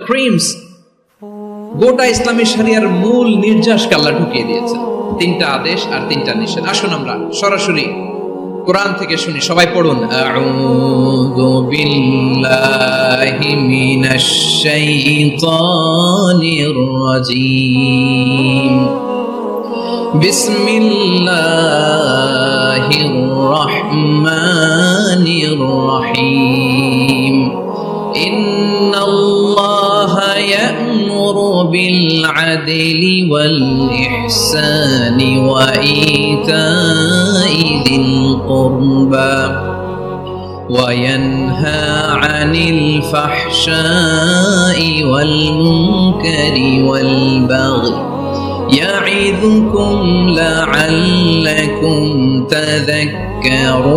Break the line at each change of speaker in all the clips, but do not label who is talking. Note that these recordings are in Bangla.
ক্রিমস গোটা ইসলামী শরিয়ার মূল নির্যাস আল্লাহ ঢুকিয়ে দিয়েছে তিনটা আদেশ আর তিনটা নিষেধ। আসুন আমরা সরাসরি কোরআন থেকে শুনি। সবাই পড়ুন। আউযু বিল্লাহি মিনাশ শাইতানির রাজিম। বিসমিল্লাহির রাহমানির রাহিম। ইন্নাল بالعدل والإحسان وإيتاء ذي القربى وينهى عن الفحشاء والمنكر والبغي يعظكم لعلكم تذكرون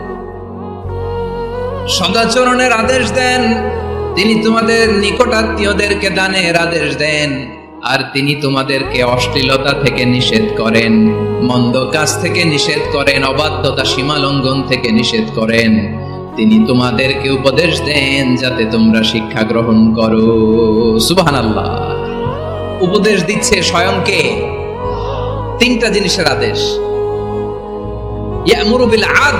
সদাচরণের আদেশ দেন। তিনি তোমাদের নিকটাত্মীয়দেরকে দানের আদেশ দেন, আর তিনি তোমাদেরকে অশ্লীলতা থেকে নিষেধ করেন, মন্দ কাজ থেকে নিষেধ করেন, অবাধ্যতা সীমা লঙ্ঘন থেকে নিষেধ করেন। তিনি তোমাদেরকে উপদেশ দেন যাতে তোমরা শিক্ষা গ্রহণ করো। সুবহান আল্লাহ উপদেশ দিচ্ছে স্বয়ংকে। তিনটা জিনিসের আদেশ। ইয়ামুরু বিল আদ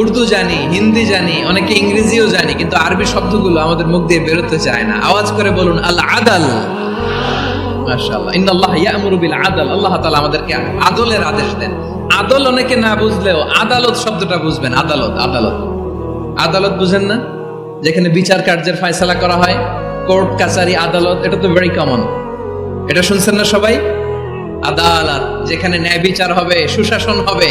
উর্দু জানি, হিন্দি জানি, অনেকে ইংরেজিও জানি, কিন্তু আরবি শব্দগুলো আমাদের মুখ দিয়ে বেরোতে চায় না। আওয়াজ করে বলুন আল্লাহ আদল যেখানে বিচার কার্যের ফয়সালা করা হয়, কোর্ট, কাছারি, আদালত, এটা তো ভেরি কমন এটা শুনছেন না সবাই? আদালত, যেখানে ন্যায় বিচার হবে, সুশাসন হবে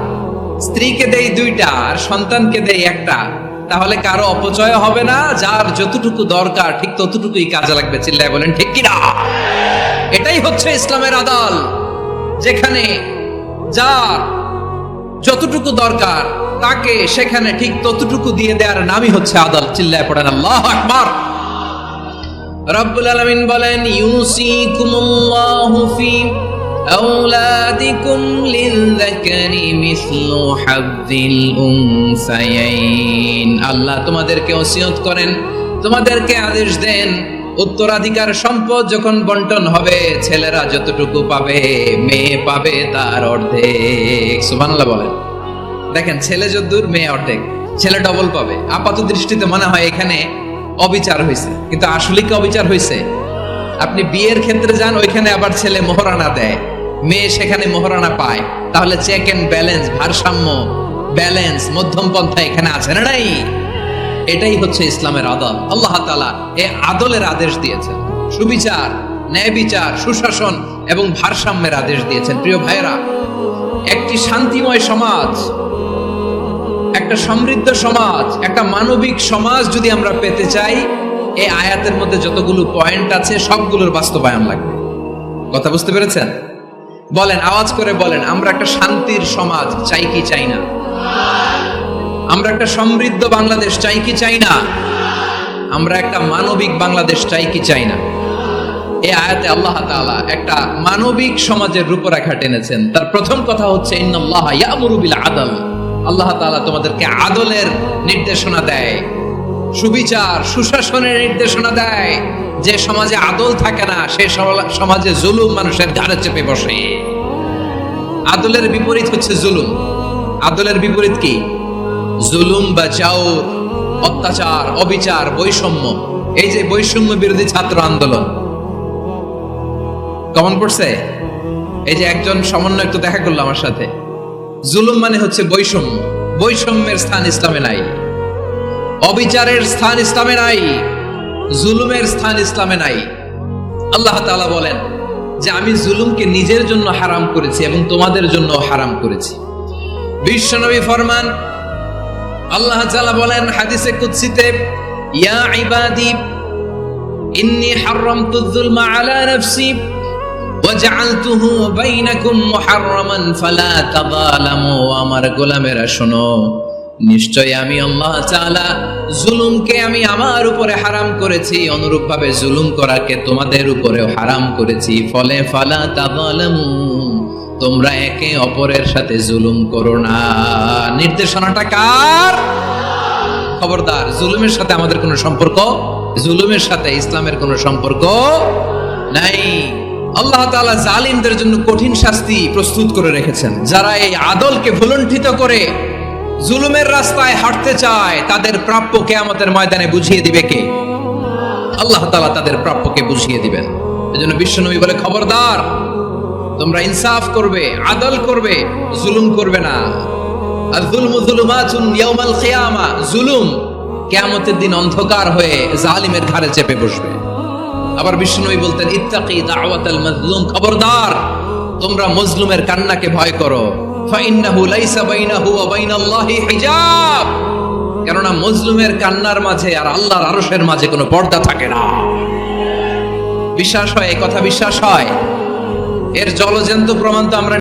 স্ত্রীকে দেই দুইটা আর সন্তানকে দেই একটা, তাহলে কারও অপচয় হবে না, যার যতটুকু দরকার, ঠিক ততটুকুই কাজে লাগবে, চিল্লায় বলেন, ঠিক কিনা? এটাই হচ্ছে ইসলামের আদাল, যেখানে যার যতটুকু দরকার, তাকে সেখানে ঠিক ততটুকু দিয়ে দেওয়ার নামই হচ্ছে আদাল, চিল্লায় পড়েন, আল্লাহ আকবার। রব্বুল আলামিন বলেন, ইউসিকুমুল্লাহু ফি أولادكم للذكر مثل حظ الأنثيين আল্লাহ তোমাদেরকে ওসিয়ত করেন তোমাদেরকে আদেশ দেন উত্তরাধিকার সম্পদ যখন বন্টন হবে ছেলেরা যতটুকু পাবে মেয়ে পাবে তার অর্ধেক সুবহানাল্লাহ বলেন দেখেন ছেলে যদ্দূর মেয়ে অর্ধেক ছেলে ডবল পাবে আপাত দৃষ্টিতে মনে হয় এখানে অবিচার হয়েছে কিন্তু আসলে কি অবিচার হয়েছে আপনি বিয়ের ক্ষেত্রে যান ওইখানে আবার ছেলে মোহরানা দেয় মেয়ে সেখানে মোহরানা পায়। তাহলে চেক এন্ড ব্যালেন্স ভারসাম্য ব্যালেন্স মধ্যম পন্থা এখানে আছে না নাই? এটাই হচ্ছে ইসলামের আদল। আল্লাহ তালা এ আদলের আদেশ দিয়েছেন। সুবিচার ন্যায় বিচার সুশাসন এবং ভারসাম্যের আদেশ দিয়েছেন। প্রিয় ভাইয়েরা, একটি শান্তিময় সমাজ, একটা সমৃদ্ধ সমাজ, একটা মানবিক সমাজ যদি আমরা পেতে চাই, এই আয়াতের মধ্যে যতগুলো পয়েন্ট আছে, সবগুলোর বাস্তবায়ন লাগবে। কথা বুঝতে পেরেছেন? বলেন, আওয়াজ করে বলেন, আমরা একটা শান্তির সমাজ, চাই কি চাই না? আমরা একটা সমৃদ্ধ বাংলাদেশ, চাই কি চাই না? আমরা একটা মানবিক বাংলাদেশ, চাই কি চাই না? এই আয়াতে আল্লাহ তাআলা একটা মানবিক সমাজের রূপরেখা টেনেছেন। তার প্রথম কথা হচ্ছে, ইন্নাল্লাহ ইয়ামুরু বিল আদল। আল্লাহ তাআলা তোমাদেরকে আদলের নির্দেশনা দেয়, সুবিচার, সুশাসনের নির্দেশনা দেয়। যে সমাজে আদল থাকে না, সে সমাজে জুলুম মানুষের ঘাড়ে চেপে বসে। আদলের বিপরীত হচ্ছে জুলুম। আদলের বিপরীত কি? জুলুম বা চাউর অত্যাচার, অবিচার, বৈষম্য। এই যে বৈষম্য বিরোধী ছাত্র আন্দোলন। কমন পড়ছে এই যে একজন সমন্বয় একটু দেখা করল আমার সাথে। জুলুম মানে হচ্ছে বৈষম্য। বৈষম্যের স্থান ইসলামে নাই। অবিচারের স্থান ইসলামে নাই। জুলুমের স্থান ইসলামে নাই আল্লাহ তাআলা বলেন যে আমি জুলুমকে নিজের জন্য হারাম করেছি এবং তোমাদের জন্য হারাম করেছি বিশ্বনবী ফরমান আল্লাহ তাআলা বলেন হাদিসে কুদসিতে ইয়া ইবাদি ইন্নী হারামতু যুলমা আলা নাফসি وجعلته بينكم محرما فلا تظالموا আমার গোলামেরা শোনো নিশ্চয় আমি আল্লাহ তাআলা জুলুমকে আমি আমার উপরে হারাম করেছি অনুরূপ ভাবে জুলুম করাকে তোমাদের উপরেও হারাম করেছি। ফলে ফালা তাযালামু, তোমরা একে অপরের সাথে জুলুম করো না। নির্দেশনাটা কার? খবরদার, জুলুমের সাথে আমাদের কোনো সম্পর্ক? জুলুমের সাথে ইসলামের কোনো সম্পর্ক নাই। আল্লাহ তাআলা জালিমদের জন্য কঠিন শাস্তি প্রস্তুত করে রেখেছেন। যারা এই আদলকে ভুলণ্ঠিত করে জুলুমের রাস্তায় হাঁটতে চায়, তাদের প্রাপ্য কেয়ামতের ময়দানে বুঝিয়ে দিবে কে? আল্লাহ তালা তাদের প্রাপ্যকে বুঝিয়ে দিবেন। এজন্য বিশ্বনবী বলে, খবরদার, তোমরা ইনসাফ করবে, আদল করবে, জুলুম করবে না। আর জুলমু জুলুমাতুন ইয়াউমাল কিয়ামা, জুলুম কিয়ামতের দিন অন্ধকার হয়ে জালিমের ঘাড়ে চেপে বসবে। আবার বিষ্ণুনবী বলতেন, ইত্তাকি দাওয়াতাল মাজলুম। খবরদার, তোমরা মজলুমের কান্নাকে ভয় করো। কেননা মজলুমের কান্নার মাঝে আর আল্লাহর আরসের মাঝে কোনো পর্দা থাকে না। বিশ্বাস হয় কথা বিশ্বাস হয়। এর জলজন্ত প্রমাণ তো আমরা